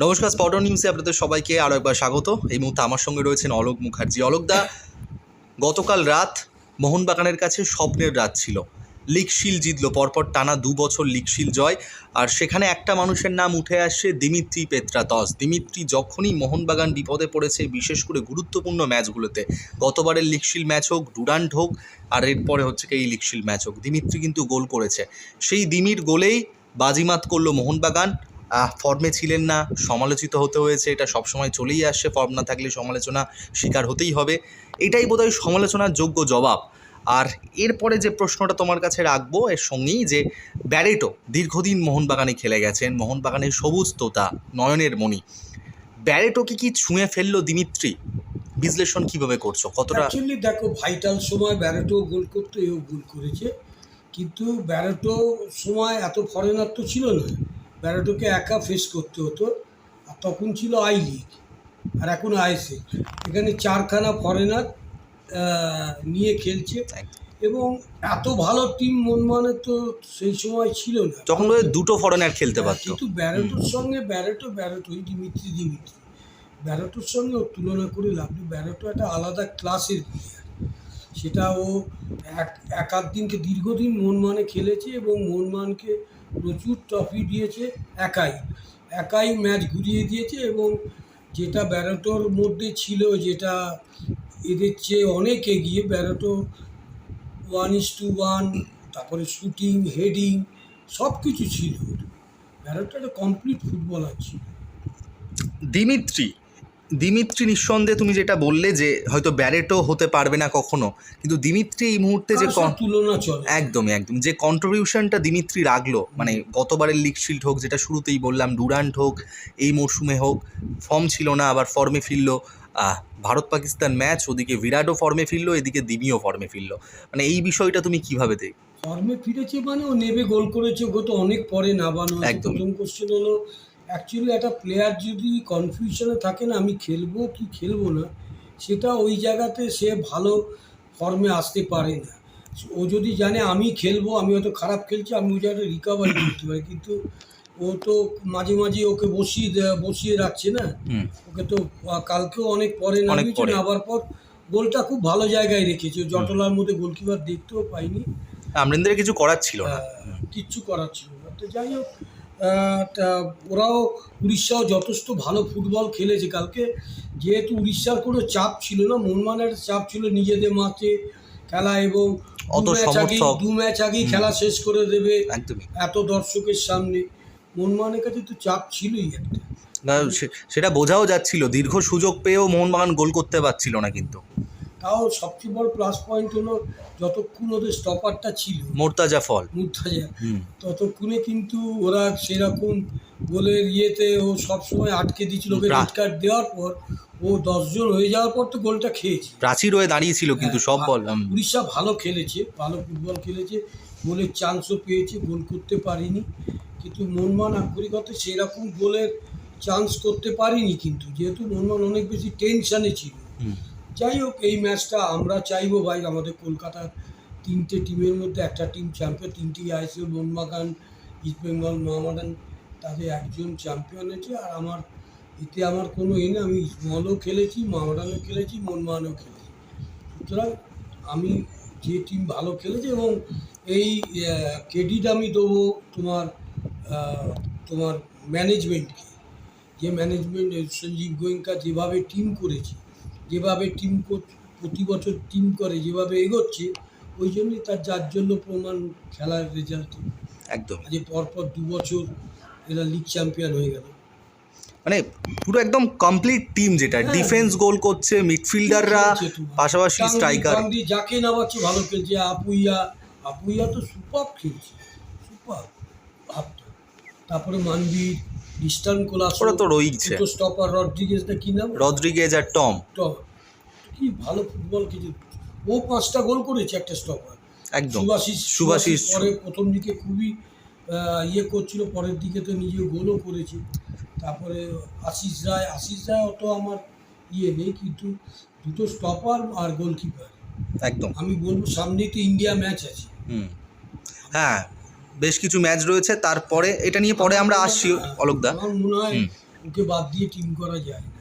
নমস্কার স্পট নিউজে আপনাদের সবাইকে আরও একবার স্বাগত। এই মুহূর্তে আমার সঙ্গে রয়েছেন অলোক মুখার্জি। অলোকদা গতকাল রাত মোহনবাগানের কাছে স্বপ্নের রাত ছিল। লিগ শিল জিতলো, পরপর টানা দু বছর লিগ শিল জয়। আর সেখানে একটা মানুষের নাম উঠে আসে দিমিত্রি পেত্রাতস। দিমিত্রি যখনই মোহনবাগান বিপদে পড়েছে, বিশেষ করে গুরুত্বপূর্ণ ম্যাচগুলোতে, গতবারের লিগ শিল ম্যাচ হোক ডুরান্ট হোক, আর এরপরে হচ্ছে কি এই লিগ শিল ম্যাচ হোক, দিমিত্রি কিন্তু গোল করেছে। সেই দিমির গোলেই বাজিমাত করল মোহনবাগান। ফর্মে ছিলেন না, সমালোচিত হতে হয়েছে, এটা সবসময় চলেই আসছে ফর্ম না থাকলে সমালোচনা শিকার হতেই হবে। এটাই বোধহয় সমালোচনার যোগ্য জবাব। আর এরপরে যে প্রশ্নটা তোমার কাছে রাখব, এর সঙ্গেই যে ব্যারেটো দীর্ঘদিন মোহনবাগানে খেলে গেছেন, মোহনবাগানের সবুজ তোতা নয়নের মণি। ব্যারেটোকে কি ছুঁয়ে ফেলল দিমিত্রি? বিশ্লেষণ কীভাবে করছ? কতটা অ্যাকচুয়ালি দেখো ভাইটাল সময় ব্যারেটো গোল করতো, এও গোল করেছে। কিন্তু ব্যারেটো সময় এত ফরেনার তো ছিল না। ব্যারেটোকে একা ফেস করতে হতো আর তখন ছিল আই লিগ আর এখন আইএসএ এখানে চারখানা ফরেনার নিয়ে খেলছে এবং এত ভালো টিম মনমানের তো সেই সময় ছিল না। তখন দুটো ফরেনার খেলতে পারত। কিন্তু ব্যারেটোর সঙ্গে ব্যারেটো ব্যারেটোই দিমিত্রি দিমিত্রি ব্যারেটোর সঙ্গে ওর তুলনা করে লাভ নেই। ব্যারেটো একটা আলাদা ক্লাসের প্লেয়ার সেটা ও এক এক আধ দিনকে দীর্ঘদিন মনমানে খেলেছে এবং মনমানকে প্রচুর ট্রফি দিয়েছে একাই একাই ম্যাচ ঘুরিয়ে দিয়েছে এবং যেটা ব্যারেটোর মধ্যে ছিল, যেটা এদের চেয়ে অনেক এগিয়ে, Barreto one is to one তারপরে শুটিং হেডিং সব কিছু ছিল ওর। একটা কমপ্লিট ফুটবলার ছিল দিমিত্রি দিমিত্রি নিঃসন্দেহে তুমি যেটা বললে যে হয়তো ব্যারেটো হতে পারবে না কখনো কিন্তু দিমিত্রি এই মুহূর্তে যে তুলনা চলে একদমই একদম যে কন্ট্রিবিউশনটা দিমিত্রি রাখল মানে গতবারের লিগ শিল্ড হোক যেটা শুরুতেই বললাম ডুরান্ট হোক এই মরশুমে হোক ফর্ম ছিল না আবার ফর্মে ফিরলো। ভারত পাকিস্তান ম্যাচ ওদিকে বিরাটও ফর্মে ফিরলো এদিকে দিমিও ফর্মে ফিরলো। মানে এই বিষয়টা তুমি কীভাবে দেখ ফর্মে ফিরেছে মানে ও নেবে গোল করেছে ওকে তো অনেক পরে নামানো হয়েছে। একদম। প্রথম কোশ্চেন হলো। অ্যাকচুয়ালি একটা প্লেয়ার যদি কনফিউশনে থাকে না আমি খেলব কি খেলব না সেটা ওই জায়গাতে সে ভালো ফর্মে আসতে পারে না। ও যদি জানে আমি খেলব আমি হয়তো খারাপ খেলছি আমি ওই জায়গাটা রিকভারি করতে পারি। কিন্তু ও তো মাঝে মাঝে ওকে বসিয়ে বসিয়ে রাখছে না। ওকে তো কালকেও অনেক পরে নামিয়েছে পরে। নামার পর গোলটা খুব ভালো জায়গায় রেখেছে। জটলার মধ্যে গোলকিপার দেখতেও পাইনি। আমরিন্দের কিছু করার ছিল না। কিচ্ছু করার ছিল না। তো যাই হোক ওরাও উড়িষ্যাও যথেষ্ট ভালো ফুটবল খেলেছে কালকে। যেহেতু উড়িষ্যার কোনো চাপ ছিল না মোহনবাগানের চাপ ছিল নিজেদের মাঠে খেলা এবং দু অত ম্যাচ আগেই সমর্থক। দু ম্যাচ আগেই খেলা শেষ করে দেবে এত দর্শকের সামনে। মোহনবাগানের কাছে তো চাপ ছিলই একটা। সেটা বোঝাও যাচ্ছিল। দীর্ঘ সুযোগ পেয়েও মোহনবাগান গোল করতে পারছিল না কিন্তু। তাও সবচেয়ে বড় প্লাস পয়েন্ট হলো যতক্ষণ ওদের স্টপারটা ছিল। মোর্তাজা ফল। মুর্তাজা। হুম। ততক্ষণে কিন্তু ওরা সেরকম গোলের ইয়েতে ও সবসময় আটকে দিয়েছিল ওকে রেড কার্ড দেওয়ার পর ও দশজন হয়ে যাওয়ার পর তো গোলটা খেয়েছে। প্রাচীর হয়ে দাঁড়িয়েছিল কিন্তু সব হ্যাঁ, বল উড়িষ্যা ভালো খেলেছে ভালো ফুটবল খেলেছে গোলের চান্সও পেয়েছে গোল করতে পারিনি। কিন্তু মনমান আক্ষরিকতে সেরকম গোলের চান্স করতে পারিনি কিন্তু যেহেতু মনমান অনেক বেশি টেনশানে ছিল। হুম। যাই হোক, এই ম্যাচটা আমরা চাইব ভাই আমাদের কলকাতার তিনটে টিমের মধ্যে, একটা টিম চ্যাম্পিয়ন তিনটি আইসিও মোহনবাগান ইস্ট বেঙ্গল মোহামেডান তাদের একজন চ্যাম্পিয়ন হয়েছে আর আমার, এতে আমার কোনো এ না, আমি ইসমলও খেলেছি মোহামেডানও খেলেছি মোহনবাগানও খেলেছি। সুতরাং আমি যে টিম ভালো খেলেছে এবং এই ক্রেডিট আমি দেবো তোমার তোমার ম্যানেজমেন্টকে যে ম্যানেজমেন্ট সঞ্জীব গোয়েঙ্কা যেভাবে টিম করেছে যেভাবে টিম প্রতি বছর টিম করে যেভাবে এগোচ্ছে ওই জন্যই তার যার জন্য প্রমাণ খেলার রেজাল্ট একদম। আজ পরপর দু বছর এরা লিগ চ্যাম্পিয়ন হয়ে গেল। মানে পুরো একদম কমপ্লিট টিম যেটা হ্যাঁ। ডিফেন্স গোল করছে মিডফিল্ডাররা পাশাপাশি স্ট্রাইকার যাকে নামাচ্ছে ভালো খেলছে আপুইয়া আপুইয়া তো সুপার খেলছে সুপার তারপরে মানবীর ইস্টার্ন কোলাস ওরা তো রয়েছে তো স্টপার রড্রিগেজ না কি নাম? রদ্রিগেজ আর টম। টপ কি ভালো ফুটবল খেলছে। ও পাঁচটা গোল করেছে একটা স্টপার একদম। সুভাশিস সুভাশিস পরে প্রথম দিকে খুবই ইয়ে করছিল পরের দিকে তো নিজে গোলও করেছে। তারপরে আশিস রায় আশিস রায় অত আমার ইয়ে নেই কিন্তু দুটো স্টপার আর গোলকিপার একদম। আমি বলব সামনেই তো ইন্ডিয়া ম্যাচ আছে। হুম। হ্যাঁ বেশ কিছু ম্যাচ রয়েছে তারপরে এটা নিয়ে পরে আমরা আসছি অলোকদা মনে হয় ওকে বাদ দিয়ে টিম করা যায় না।